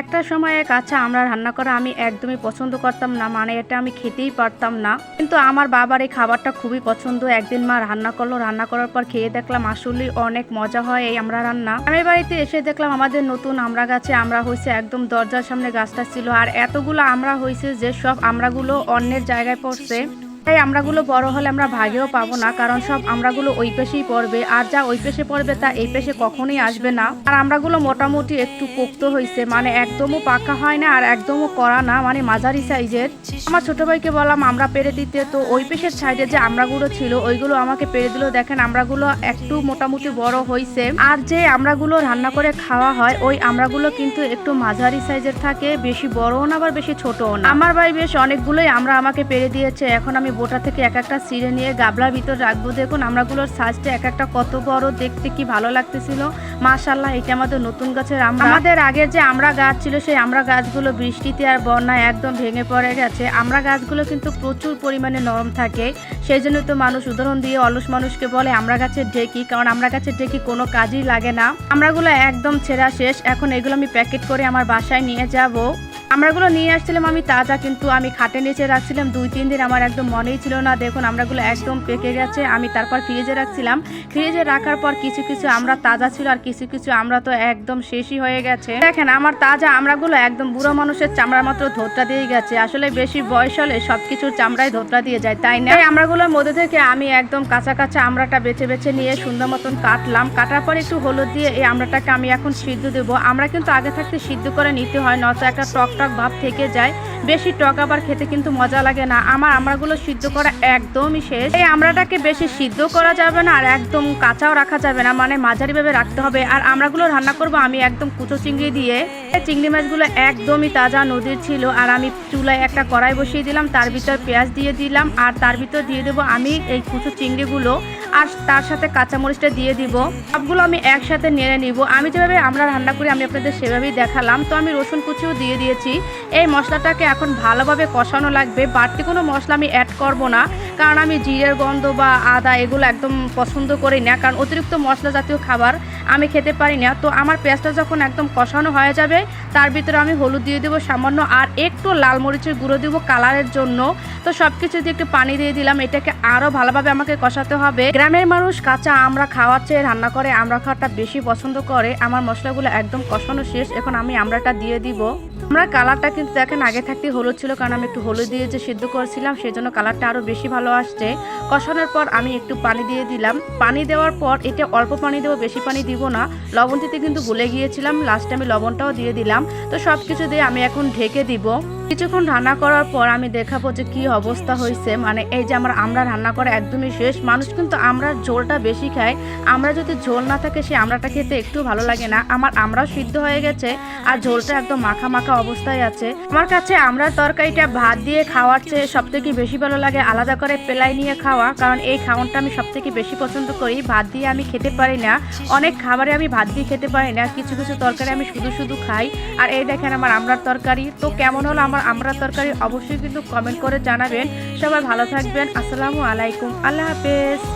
একটা সময়ে কাঁচা আমরা রান্না করা আমি একদমই পছন্দ করতাম না মানে এটা আমি খেতেই পারতাম না। কিন্তু আমার বাবার এই খাবারটা খুবই পছন্দ। একদিন মা রান্না করল, রান্না করার পর খেয়ে দেখলাম আসলেই অনেক মজা হয় এই আমরা রান্না। আমি বাড়িতে এসে দেখলাম আমাদের নতুন আমরা গাছে আমরা হয়েছে একদম দরজার সামনে গাছটা ছিল, আর এতগুলো আমরা হয়েছে যে সব আমরাগুলো অন্যের জায়গায় পড়ছে। এই আমরাগুলো বড় হলে আমরা ভাগেও পাবো না, কারণ সব আমরাগুলো ওই পেশেই পড়বে, আর যা ওই পেশে পড়বে তা এই পেশে কখনোই আসবে না। আর আমরাগুলো মোটামুটি একটু পোক্ত হয়েছে মানে একদমও পাকা হয় না আর একদমও করা না মানে মাঝারি সাইজের। আমার ছোট ভাইকে বললাম, আমরা পেরে দিতে। তো ওই পেশের সাইডে যে আমরাগুলো ছিল, ওইগুলো আমাকে পেরে দিল। দেখেন, আমরাগুলো একটু মোটামুটি বড় হয়েছে আর যে আমরাগুলো রান্না করে খাওয়া হয়, ওই আমরাগুলো কিন্তু একটু মাঝারি সাইজের থাকে, বেশি বড়ও না আবার বেশি ছোটও না। আমার ভাই বেশ অনেকগুলোই আমরা আমাকে পেরে দিয়েছে, এখন আমি বোটা থেকে এক একটা সিঁড়ে নিয়ে গাবলার ভিতর রাখব। দেখুন, আমরাগুলোর সাইজটা এক একটা কত বড়, দেখতে কি ভালো লাগতেছিল। মাশাল্লাহ এটা আমাদের নতুন গাছের আমাদের আগের যে আমরা গাছ ছিল, সেই আমরা গাছগুলো বৃষ্টিতে আর বন্যায় একদম ভেঙে পড়ে গেছে। আমরা গাছগুলো কিন্তু প্রচুর পরিমাণে নরম থাকে। সেই জন্য তো মানুষ উদাহরণ দিয়ে অলস মানুষকে বলে, আমরা গাছের ঢেকি। কারণ আমরা গাছের ঢেকি কোনো কাজই লাগে না। আমরাগুলো একদম ছেঁড়া শেষ। এখন এগুলো আমি প্যাকেট করে আমার বাসায় নিয়ে যাব। আমরাগুলো নিয়ে আসছিলাম, আমি তাজা কিন্তু আমি খাটে নিচে রাখছিলাম। দুই, তিন দিন আমার একদম মনেই ছিল না, দেখুন আমরাগুলো একদম পেকে গেছে। আমি তারপর ফ্রিজে রাখছিলাম। ফ্রিজে রাখার পর কিছু কিছু আমরা তাজা ছিল আর কিছু কিছু আমরা তো একদম শেষই হয়ে গেছে। দেখেন আমার তাজা আমরাগুলো একদম বুড়ো মানুষের চামড়ার মাত্র ধোতরা দিয়ে গেছে। আসলে বেশি বয়স হলে সব কিছুর চামড়ায় ধোতরা দিয়ে যায়, তাই না? আমরাগুলোর মধ্যে থেকে আমি একদম কাঁচা কাঁচা আমরাটা বেছে বেছে নিয়ে সুন্দর মতন কাটলাম। কাটার পর একটু হলুদ দিয়ে এই আমরাটাকে আমি এখন সিদ্ধ দেবো। আমরা কিন্তু আগে থাকতে সিদ্ধ করে নিতে হয়, নয়তো একটা টক টক ভাব থেকে যায়। বেশি টক আবার খেতে কিন্তু মজা লাগে না। আমার আমরাগুলো সিদ্ধ করা একদমই শেষ। এই আমরাটাকে বেশি সিদ্ধ করা যাবে না আর একদম কাঁচাও রাখা যাবে না। মানে মাঝারিভাবে রাখতে হবে। আর আমরাগুলো রান্না করব আমি একদম কুচো চিংড়ি দিয়ে। চিংড়ি মাছগুলো একদমই তাজা নদীর ছিল। আর আমি চুলায় একটা কড়াই বসিয়ে দিলাম। তার ভিতর পেঁয়াজ দিয়ে দিলাম। আর তার ভিতর দিয়ে দেবো আমি এই কুচো চিংড়িগুলো। আর তার সাথে কাঁচামরিচটা দিয়ে দিব। সবগুলো আমি একসাথে নেড়ে নিব। আমি যেভাবে আমরা রান্না করি আমি আপনাদের সেভাবেই দেখালাম। তো আমি রসুন কুচিও দিয়ে দিয়েছি। এই মশলাটাকে এখন ভালোভাবে কষানো লাগবে। বাড়তি কোনো মশলা আমি অ্যাড করব না। কারণ আমি জিরের গন্ধ বা আদা, এগুলো একদম পছন্দ করি না, কারণ অতিরিক্ত মশলা জাতীয় খাবার আমি খেতে পারি না। তো আমার পেঁয়াজটা যখন একদম কষানো হয়ে যাবে, তার ভিতরে আমি হলুদ দিয়ে দেবো সামান্য, আর একটু লাল মরিচের গুঁড়ো দেবো কালারের জন্য। তো সব কিছু দিয়ে একটু পানি দিয়ে দিলাম, এটাকে আরও ভালোভাবে আমাকে কষাতে হবে। গ্রামের মানুষ কাঁচা আমরা খাওয়ার চেয়ে রান্না করে আমরা খাওয়াটা বেশি পছন্দ করে। আমার মশলাগুলো একদম কষানো শেষ, এখন আমি আমরাটা দিয়ে দিব। আমরা কালারটা কিন্তু দেখেন আগে থাকতে হলুদ ছিল, কারণ আমি একটু হলুদ দিয়ে যে সিদ্ধ করেছিলাম সেই জন্য কালারটা আরও বেশি ভালো আসছে। কষানোর পর আমি একটু পানি দিয়ে দিলাম। পানি দেওয়ার পর এটা অল্প পানি দেবো, বেশি পানি দিব না। লবণ দিতে কিন্তু ভুলে গিয়েছিলাম লাস্টে আমি লবণটাও দিয়ে দিলাম। তো সব কিছু দিয়ে আমি এখন ঢেকে দিব। কিছুক্ষণ রান্না করার পর আমি দেখাবো যে কি অবস্থা হয়েছে। মানে এই যে আমার আমরা রান্না করা একদমই শেষ। মানুষ কিন্তু আমরা ঝোলটা বেশি খায়। আমরা যদি ঝোল না থাকে সে আমরাটা খেতে একটু ভালো লাগে না। আমার আমরা সিদ্ধ হয়ে গেছে আর ঝোলটা একদম মাখা মাখা অবস্থায় আছে। আমার কাছে আমরা তরকারিটা ভাত দিয়ে খাওয়ার চেয়ে সব থেকে বেশি ভালো লাগে আলাদা করে পেলাই নিয়ে খাওয়া। কারণ এই খাওয়ানটা আমি সব থেকে বেশি পছন্দ করি। ভাত দিয়ে আমি খেতে পারি না। অনেক খাবারে আমি ভাত দিয়ে খেতে পারি না। কিছু কিছু তরকারি আমি শুধু শুধু খাই। আর এই দেখেন আমার আমরার তরকারি। তো কেমন হলো আমার আমরার তরকারি অবশ্যই কিন্তু কমেন্ট করে জানাবেন। সবাই ভালো থাকবেন। আসসালামু আলাইকুম। আল্লাহ হাফেজ।